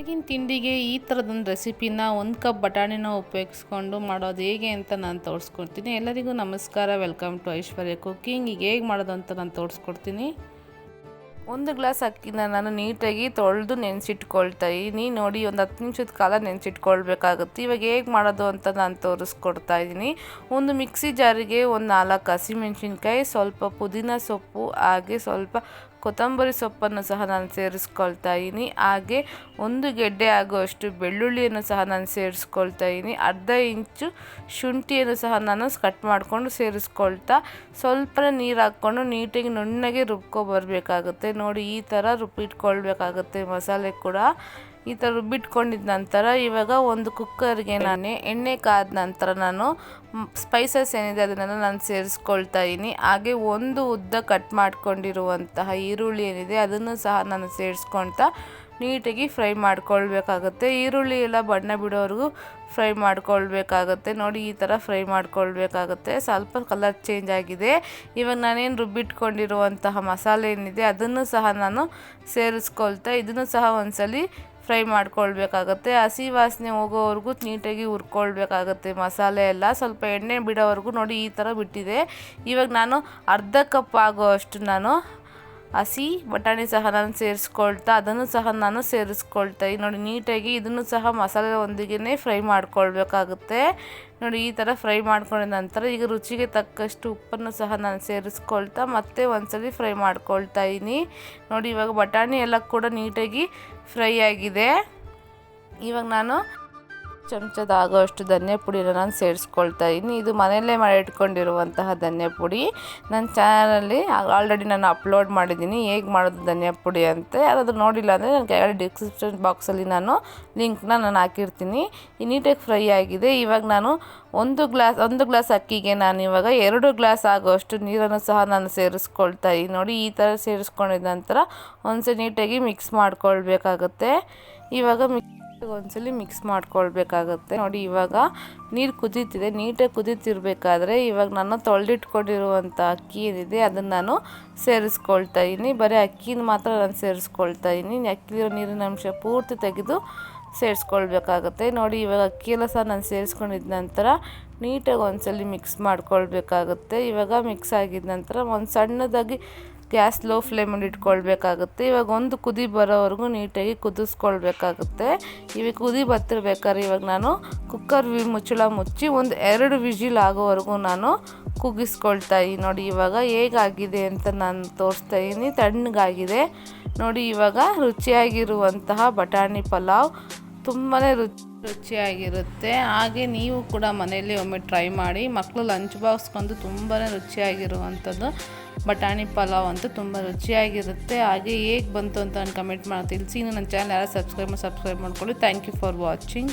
ಈಗಿನ ತಿಂಡಿಗೆ ಈ ಥರದೊಂದು ರೆಸಿಪಿನ ಒಂದು ಕಪ್ ಬಟಾಣಿನ ಉಪಯೋಗಿಸ್ಕೊಂಡು ಮಾಡೋದು ಹೇಗೆ ಅಂತ ನಾನು ತೋರಿಸ್ಕೊಡ್ತೀನಿ. ಎಲ್ಲರಿಗೂ ನಮಸ್ಕಾರ. Welcome to Aishwarya cooking. ಈಗ ಹೇಗೆ ಮಾಡೋದು ಅಂತ ನಾನು ತೋರಿಸ್ಕೊಡ್ತೀನಿ. ಒಂದು ಗ್ಲಾಸ್ ಅಕ್ಕಿನ ನಾನು ನೀಟಾಗಿ ತೊಳೆದು ನೆನೆಸಿಟ್ಕೊಳ್ತಾ ಇದ್ದೀನಿ. ನೋಡಿ, ಒಂದು ಹತ್ತು ನಿಮಿಷದ ಕಾಲ ನೆನೆಸಿಟ್ಕೊಳ್ಬೇಕಾಗುತ್ತೆ. ಇವಾಗ ಹೇಗೆ ಮಾಡೋದು ಅಂತ ನಾನು ತೋರಿಸ್ಕೊಡ್ತಾ ಇದ್ದೀನಿ. ಒಂದು ಮಿಕ್ಸಿ ಜಾರಿಗೆ ಒಂದು ನಾಲ್ಕು ಹಸಿಮೆಣ್ಸಿನ್ಕಾಯಿ, ಸ್ವಲ್ಪ ಪುದೀನ ಸೊಪ್ಪು, ಹಾಗೆ ಸ್ವಲ್ಪ ಕೊತ್ತಂಬರಿ ಸೊಪ್ಪನ್ನು ಸಹ ನಾನು ಸೇರಿಸ್ಕೊಳ್ತಾ ಇದ್ದೀನಿ. ಹಾಗೆ ಒಂದು ಗೆಡ್ಡೆ ಆಗುವಷ್ಟು ಬೆಳ್ಳುಳ್ಳಿಯನ್ನು ಸಹ ನಾನು ಸೇರಿಸ್ಕೊಳ್ತಾ ಇದ್ದೀನಿ. ಅರ್ಧ ಇಂಚು ಶುಂಠಿಯನ್ನು ಸಹ ನಾನು ಕಟ್ ಮಾಡಿಕೊಂಡು ಸೇರಿಸ್ಕೊಳ್ತಾ ಸ್ವಲ್ಪ ನೀರು ಹಾಕ್ಕೊಂಡು ನೀಟಾಗಿ ನುಣ್ಣಗೆ ರುಬ್ಕೊಬರ್ಬೇಕಾಗುತ್ತೆ. ನೋಡಿ ಈ ಥರ ರುಬ್ಬಿಟ್ಕೊಳ್ಬೇಕಾಗುತ್ತೆ ಮಸಾಲೆ ಕೂಡ. ಈ ಥರ ರುಬ್ಬಿಟ್ಕೊಂಡಿದ್ದ ನಂತರ ಇವಾಗ ಒಂದು ಕುಕ್ಕರ್ಗೆ ನಾನು ಎಣ್ಣೆ ಕಾದ ನಂತರ ನಾನು ಸ್ಪೈಸಸ್ ಏನಿದೆ ಅದನ್ನೆಲ್ಲ ನಾನು ಸೇರಿಸ್ಕೊಳ್ತಾ ಇದ್ದೀನಿ. ಹಾಗೆ ಒಂದು ಉದ್ದ ಕಟ್ ಮಾಡ್ಕೊಂಡಿರುವಂತಹ ಈರುಳ್ಳಿ ಏನಿದೆ ಅದನ್ನು ಸಹ ನಾನು ಸೇರಿಸ್ಕೊಳ್ತಾ ನೀಟಾಗಿ ಫ್ರೈ ಮಾಡ್ಕೊಳ್ಬೇಕಾಗುತ್ತೆ. ಈರುಳ್ಳಿ ಎಲ್ಲ ಬಣ್ಣ ಬಿಡೋವರೆಗೂ ಫ್ರೈ ಮಾಡ್ಕೊಳ್ಬೇಕಾಗುತ್ತೆ. ನೋಡಿ ಈ ಥರ ಫ್ರೈ ಮಾಡ್ಕೊಳ್ಬೇಕಾಗುತ್ತೆ. ಸ್ವಲ್ಪ ಕಲರ್ ಚೇಂಜ್ ಆಗಿದೆ. ಇವಾಗ ನಾನೇನು ರುಬ್ಬಿಟ್ಕೊಂಡಿರುವಂತಹ ಮಸಾಲೆ ಏನಿದೆ ಅದನ್ನು ಸಹ ನಾನು ಸೇರಿಸ್ಕೊಳ್ತಾ ಇದನ್ನು ಸಹ ಒಂದ್ಸಲಿ ಫ್ರೈ ಮಾಡ್ಕೊಳ್ಬೇಕಾಗತ್ತೆ. ಹಸಿ ವಾಸನೆ ಹೋಗೋವರೆಗೂ ನೀಟಾಗಿ ಹುರ್ಕೊಳ್ಬೇಕಾಗತ್ತೆ. ಮಸಾಲೆ ಎಲ್ಲ ಸ್ವಲ್ಪ ಎಣ್ಣೆ ಬಿಡೋವರೆಗೂ ನೋಡಿ ಈ ಥರ ಬಿಟ್ಟಿದೆ. ಇವಾಗ ನಾನು ಅರ್ಧ ಕಪ್ ಆಗೋವಷ್ಟು ನಾನು ಹಸಿ ಬಟಾಣಿ ಸಹ ನಾನು ಸೇರಿಸ್ಕೊಳ್ತಾ, ಅದನ್ನು ಸಹ ನಾನು ಸೇರಿಸ್ಕೊಳ್ತಾ. ನೋಡಿ ನೀಟಾಗಿ ಇದನ್ನು ಸಹ ಮಸಾಲೆ ಒಂದಿಗೆ ಫ್ರೈ ಮಾಡ್ಕೊಳ್ಬೇಕಾಗುತ್ತೆ. ನೋಡಿ ಈ ಥರ ಫ್ರೈ ಮಾಡ್ಕೊಂಡ ನಂತರ ಈಗ ರುಚಿಗೆ ತಕ್ಕಷ್ಟು ಉಪ್ಪನ್ನು ಸಹ ನಾನು ಸೇರಿಸ್ಕೊಳ್ತಾ ಮತ್ತೆ ಒಂದ್ಸಲಿ ಫ್ರೈ ಮಾಡ್ಕೊಳ್ತಾ ಇದ್ದೀನಿ ನೋಡಿ ಇವಾಗ ಬಟಾಣಿ ಎಲ್ಲ ಕೂಡ ನೀಟಾಗಿ ಫ್ರೈ ಆಗಿದೆ. ಇವಾಗ ನಾನು ಚಮಚದ ಆಗೋಷ್ಟು ಧನ್ಯ ಪುಡಿನ ನಾನು ಸೇರಿಸ್ಕೊಳ್ತಾ ಇದ್ದೀನಿ ಇದು ಮನೆಯಲ್ಲೇ ಮಾಡಿ ಇಟ್ಕೊಂಡಿರುವಂತಹ ಧನ್ಯ ಪುಡಿ. ನನ್ನ ಚಾನಲಲ್ಲಿ ಆಲ್ರೆಡಿ ನಾನು ಅಪ್ಲೋಡ್ ಮಾಡಿದ್ದೀನಿ. ಹೇಗೆ ಮಾಡೋದು ಧನ್ಯ ಪುಡಿ ಅಂತ. ಯಾರಾದರೂ ನೋಡಿಲ್ಲ ಅಂದರೆ ನನ್ನ ಕೆಳಗಡೆ ಡಿಸ್ಕ್ರಿಪ್ಷನ್ ಬಾಕ್ಸಲ್ಲಿ ನಾನು ಲಿಂಕ್ನ ನಾನು ಹಾಕಿರ್ತೀನಿ. ಈ ನೀಟಾಗಿ ಫ್ರೈ ಆಗಿದೆ. ಇವಾಗ ನಾನು ಒಂದು ಗ್ಲಾಸ್ ಒಂದು ಗ್ಲಾಸ್ ಅಕ್ಕಿಗೆ ನಾನು ಇವಾಗ ಎರಡು ಗ್ಲಾಸ್ ಆಗೋಷ್ಟು ನೀರನ್ನು ಸಹ ನಾನು ಸೇರಿಸ್ಕೊಳ್ತಾ ಇದ್ದೀನಿ ನೋಡಿ, ಈ ಥರ ಸೇರಿಸ್ಕೊಂಡಿದ ನಂತರ ಒಂದ್ಸಲ ನೀಟಾಗಿ ಮಿಕ್ಸ್ ಮಾಡ್ಕೊಳ್ಬೇಕಾಗುತ್ತೆ. ಇವಾಗ ಮಿಕ್ಸ್ ಒಂದ್ಸಲಿ ಮಿಕ್ಸ್ ಮಾಡ್ಕೊಳ್ಬೇಕಾಗುತ್ತೆ. ನೋಡಿ ಇವಾಗ ನೀರು ಕುದೀತಿದೆ. ನೀಟಾಗಿ ಕುದೀತಿರ್ಬೇಕಾದ್ರೆ ಇವಾಗ ನಾನು ತೊಳೆದಿಟ್ಕೊಂಡಿರುವಂಥ ಅಕ್ಕಿ ಏನಿದೆ ಅದನ್ನು ನಾನು ಸೇರಿಸ್ಕೊಳ್ತಾ ಇದ್ದೀನಿ. ಬರೀ ಅಕ್ಕಿನ ಮಾತ್ರ ನಾನು ಸೇರಿಸ್ಕೊಳ್ತಾ ಇದ್ದೀನಿ. ಅಕ್ಕಿಲಿರೋ ನೀರಿನ ಅಂಶ ಪೂರ್ತಿ ತೆಗೆದು ಸೇರಿಸ್ಕೊಳ್ಬೇಕಾಗತ್ತೆ. ನೋಡಿ ಇವಾಗ ಅಕ್ಕಿ ಎಲ್ಲ ಸಹ ನಾನು ಸೇರಿಸ್ಕೊಂಡಿದ್ದ ನಂತರ ನೀಟಾಗಿ ಒಂದ್ಸಲಿ ಮಿಕ್ಸ್ ಮಾಡ್ಕೊಳ್ಬೇಕಾಗುತ್ತೆ. ಇವಾಗ ಮಿಕ್ಸ್ ಆಗಿದ ನಂತರ ಒಂದು ಸಣ್ಣದಾಗಿ ಗ್ಯಾಸ್ ಲೋ ಫ್ಲೇಮಲ್ಲಿ ಇಟ್ಕೊಳ್ಬೇಕಾಗುತ್ತೆ. ಇವಾಗ ಒಂದು ಕುದಿ ಬರೋವರೆಗೂ ನೀಟಾಗಿ ಕುದಿಸ್ಕೊಳ್ಬೇಕಾಗುತ್ತೆ. ಇವಾಗ ಕುದಿ ಬರ್ತಿರ್ಬೇಕಾದ್ರೆ ಇವಾಗ ನಾನು ಕುಕ್ಕರ್ ವಿ ಮುಚ್ಚಳ ಮುಚ್ಚಿ ಒಂದು ಎರಡು ವಿಜಿಲ್ ಆಗೋವರೆಗೂ ನಾನು ಕುಗ್ಗಿಸ್ಕೊಳ್ತಾ ಇದ್ದೀನಿ ನೋಡಿ ಇವಾಗ ಹೇಗಾಗಿದೆ ಅಂತ ನಾನು ತೋರಿಸ್ತಾ ಇದ್ದೀನಿ. ತಣ್ಣಗಾಗಿದೆ. ನೋಡಿ ಇವಾಗ ರುಚಿಯಾಗಿರುವಂತಹ ಬಟಾಣಿ ಪಲಾವ್. ತುಂಬಾ ರುಚಿ ರುಚಿಯಾಗಿರುತ್ತೆ. ಹಾಗೆ ನೀವು ಕೂಡ ಮನೆಯಲ್ಲಿ ಒಮ್ಮೆ ಟ್ರೈ ಮಾಡಿ ಮಕ್ಕಳು ಲಂಚ್ ಬಾಕ್ಸ್ಗೊಂದು ತುಂಬಾ ರುಚಿಯಾಗಿರುವಂಥದ್ದು. ಬಟಾಣಿ ಪಲಾವ್ ಅಂತೂ ತುಂಬ ರುಚಿಯಾಗಿರುತ್ತೆ. ಹಾಗೆ ಹೇಗೆ ಬಂತು ಅಂತ ನಾನು ಕಮೆಂಟ್ ಮಾಡಿ ತಿಳಿಸಿ. ಇನ್ನು ನನ್ನ ಚಾನಲ್ ಯಾರು ಸಬ್ಸ್ಕ್ರೈಬ್ ಸಬ್ಸ್ಕ್ರೈಬ್ ಮಾಡ್ಕೊಳ್ಳಿ. Thank you for watching